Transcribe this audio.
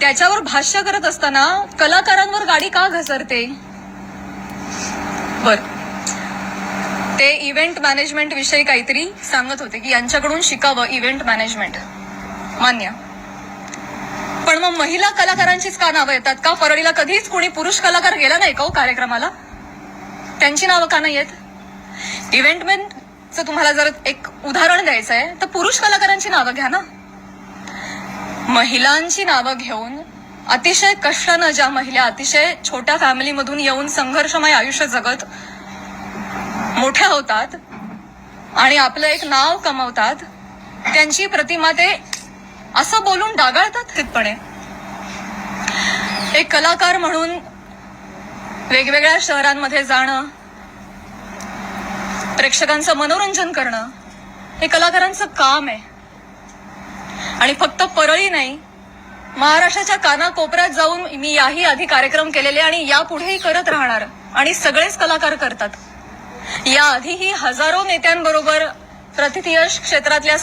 त्याच्यावर भाष्य करत असताना कलाकारांवर गाडी का घसरते? बर. ते इव्हेंट मॅनेजमेंट विषयी काहीतरी सांगत होते की यांच्याकडून शिकावं इव्हेंट मॅनेजमेंट मान्य. पण मग महिला कलाकारांचीच का नावं येतात? का परळीला कधीच कोणी पुरुष कलाकार गेला नाही का हो कार्यक्रमाला? त्यांची नावं का नाही येत? इव्हेंटमेंटचं तुम्हाला जर एक उदाहरण द्यायचं आहे तर पुरुष कलाकारांची नावं घ्या ना. महिलांची नावं घेऊन अतिशय कष्टानं ज्या महिला अतिशय छोट्या फॅमिलीमधून येऊन संघर्षमय आयुष्य जगत मोठ्या होतात आणि आपलं एक नाव कमवतात त्यांची प्रतिमा ते असं बोलून डागाळतात तितपणे एक कलाकार म्हणून वेगवेगळ्या शहरांमध्ये जाणं प्रेक्षकांचं मनोरंजन करणं हे कलाकारांचं काम आहे. आणि फक्त परळी नाही महाराष्ट्राच्या कानाकोपऱ्यात जाऊन मी याही आधी कार्यक्रम केलेले आणि यापुढेही करत राहणार आणि सगळेच कलाकार करतात. याआधीही हजारो नेत्यांबरोबर प्रतिथयश क्षेत्रातल्या